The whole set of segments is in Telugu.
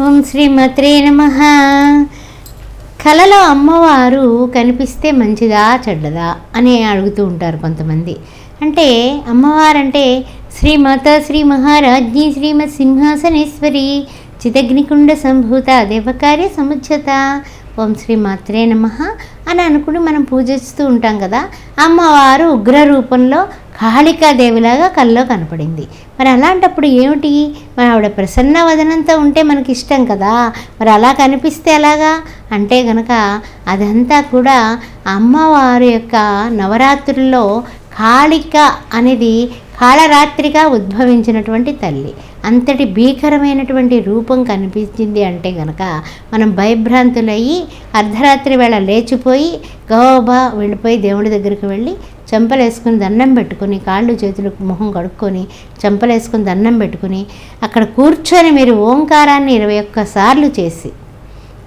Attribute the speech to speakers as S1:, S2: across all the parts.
S1: ఓం శ్రీమత్రే నమ. కలలో అమ్మవారు కనిపిస్తే మంచిదా చెడ్డదా అని అడుగుతూ ఉంటారు కొంతమంది. అంటే అమ్మవారంటే శ్రీమాత శ్రీ మహారాజ్ఞి శ్రీమత్ సింహాసనేశ్వరి చితగ్నికుండ సంభూత దేవకార్య సముచ్చత. ఓం శ్రీ మాత్రే నమ అని అనుకుని మనం పూజిస్తూ ఉంటాం కదా. అమ్మవారు ఉగ్ర రూపంలో కాళికాదేవిలాగా కల్లో కనపడింది. మరి అలాంటప్పుడు ఏమిటి? మరి ఆవిడ ప్రసన్న వదనంతో ఉంటే మనకి ఇష్టం కదా. మరి అలా కనిపిస్తే ఎలాగా? అంటే గనక అదంతా కూడా అమ్మవారి యొక్క నవరాత్రుల్లో కాళిక అనేది కాళరాత్రిగా ఉద్భవించినటువంటి తల్లి. అంతటి భీకరమైనటువంటి రూపం కనిపించింది అంటే గనక మనం భయభ్రాంతులయ్యి అర్ధరాత్రి వేళ లేచిపోయి గోబా వెళ్ళిపోయి దేవుడి దగ్గరికి వెళ్ళి చెంపలేసుకుని దండం పెట్టుకుని కాళ్ళు చేతులు మొహం కడుక్కొని చెంపలేసుకుని దండం పెట్టుకుని అక్కడ కూర్చొని మీరు ఓంకారాన్ని ఇరవై ఒక్కసార్లు చేసి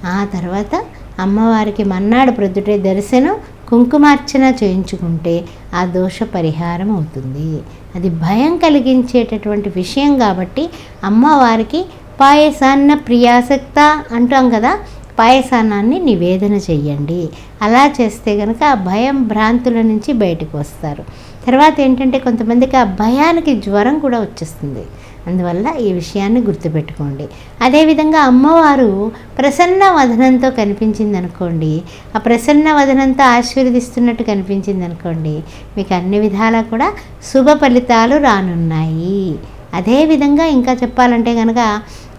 S1: ఆ తర్వాత అమ్మవారికి మన్నాడు ప్రొద్దుటే దర్శనం కుంకుమార్చన చేయించుకుంటే ఆ దోష పరిహారం అవుతుంది. అది భయం కలిగించేటటువంటి విషయం కాబట్టి అమ్మవారికి పాయసాన్న ప్రియాసక్త అంటాం కదా పాయసానాన్ని నివేదన చేయండి అలా చేస్తే కనుక ఆ భయం భ్రాంతుల నుంచి బయటకు వస్తారు. తర్వాత ఏంటంటే కొంతమందికి ఆ భయానికి జ్వరం కూడా వచ్చేస్తుంది. అందువల్ల ఈ విషయాన్ని గుర్తుపెట్టుకోండి. అదేవిధంగా అమ్మవారు ప్రసన్న వదనంతో కనిపించింది అనుకోండి ఆ ప్రసన్న వదనంతో ఆశీర్వదిస్తున్నట్టు కనిపించింది అనుకోండి మీకు అన్ని విధాలా కూడా శుభ ఫలితాలు రానున్నాయి. అదేవిధంగా ఇంకా చెప్పాలంటే కనుక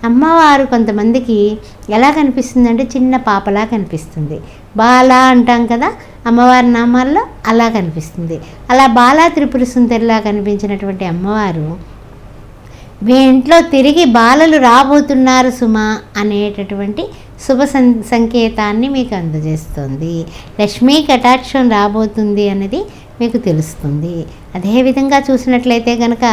S1: అమ్మవారు కొంతమందికి ఎలా కనిపిస్తుందంటే చిన్న పాపలా కనిపిస్తుంది. బాల అంటాం కదా అమ్మవారి నామాల్లో అలా కనిపిస్తుంది. అలా బాలా త్రిపుర సుందరిలా కనిపించినటువంటి అమ్మవారు మీ ఇంట్లో తిరిగి బాలలు రాబోతున్నారు సుమా అనేటటువంటి శుభ సం సంకేతాన్ని మీకు అందజేస్తుంది. లక్ష్మీ కటాక్షం రాబోతుంది అనేది మీకు తెలుస్తుంది. అదేవిధంగా చూసినట్లయితే కనుక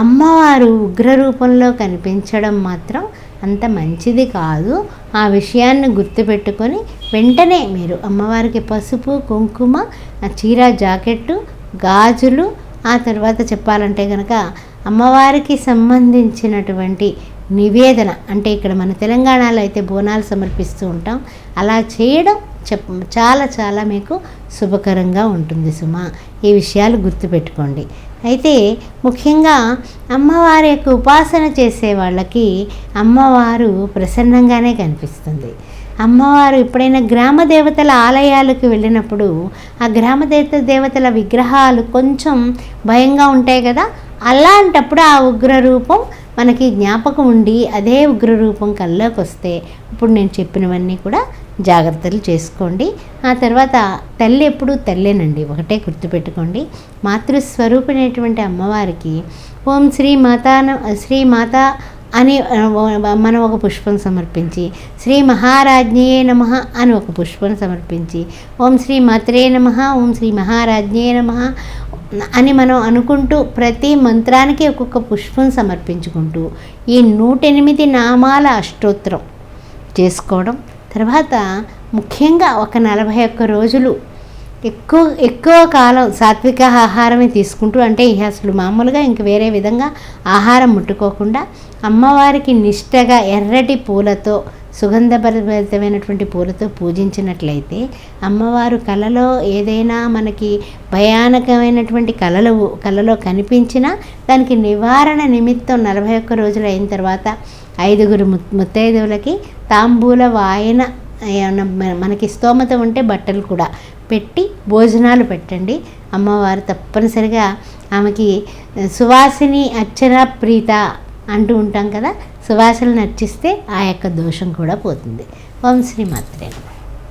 S1: అమ్మవారు ఉగ్ర రూపంలో కనిపించడం మాత్రం అంత మంచిది కాదు. ఆ విషయాన్ని గుర్తుపెట్టుకొని వెంటనే మీరు అమ్మవారికి పసుపు కుంకుమ చీర జాకెట్టు గాజులు ఆ తర్వాత చెప్పాలంటే కనుక అమ్మవారికి సంబంధించినటువంటి నివేదన అంటే ఇక్కడ మన తెలంగాణలో అయితే బోనాలు సమర్పిస్తూ ఉంటాం. అలా చేయడం చెప్ చాలా చాలా మీకు శుభకరంగా ఉంటుంది సుమ. ఈ విషయాలు గుర్తుపెట్టుకోండి. అయితే ముఖ్యంగా అమ్మవారి యొక్క ఉపాసన చేసే వాళ్ళకి అమ్మవారు ప్రసన్నంగానే కనిపిస్తుంది. అమ్మవారు ఎప్పుడైనా గ్రామ దేవతల ఆలయాలకు వెళ్ళినప్పుడు ఆ గ్రామ దేవత దేవతల విగ్రహాలు కొంచెం భయంగా ఉంటాయి కదా? అలాంటప్పుడు ఆ ఉగ్ర రూపం మనకి జ్ఞాపకం ఉండి అదే ఉగ్రరూపం కల్లోకి వస్తే ఇప్పుడు నేను చెప్పినవన్నీ కూడా జాగ్రత్తలు చేసుకోండి. ఆ తర్వాత తల్లి ఎప్పుడు తల్లేనండి ఒకటే గుర్తుపెట్టుకోండి. మాతృస్వరూపిణైనటువంటి అమ్మవారికి ఓం శ్రీ మాతాన శ్రీ మాత అని మనం ఒక పుష్పం సమర్పించి శ్రీ మహారాజ్ఞయే నమ అని ఒక పుష్పం సమర్పించి ఓం శ్రీ మాత్రే నమ ఓం శ్రీ మహారాజ్ఞే నమ అని మనం అనుకుంటూ ప్రతి మంత్రానికి ఒక్కొక్క పుష్పం సమర్పించుకుంటూ ఈ నూట ఎనిమిది నామాల అష్టోత్తరం చేసుకోవడం తర్వాత ముఖ్యంగా ఒక నలభై ఒక్క రోజులు ఎక్కువ ఎక్కువ కాలం సాత్విక ఆహారమే తీసుకుంటూ అంటే ఇక అసలు మామూలుగా ఇంక వేరే విధంగా ఆహారం ముట్టుకోకుండా అమ్మవారికి నిష్టగా ఎర్రటి పూలతో సుగంధభరితమైనటువంటి పూలతో పూజించినట్లయితే అమ్మవారు కలలో ఏదైనా మనకి భయానకమైనటువంటి కళలు కళలో కనిపించినా దానికి నివారణ నిమిత్తం నలభై ఒక్క రోజులు అయిన తర్వాత ఐదుగురు ము ముత్తైదువులకి తాంబూల వాయన మనకి స్తోమత ఉంటే బట్టలు కూడా పెట్టి భోజనాలు పెట్టండి. అమ్మవారు తప్పనిసరిగా ఆమెకి సువాసిని అర్చన ప్రీత అంటూ ఉంటాం కదా. సువాసనలు నర్చిస్తే ఆ యొక్క దోషం కూడా పోతుంది. ఓం శ్రీ మాత్రే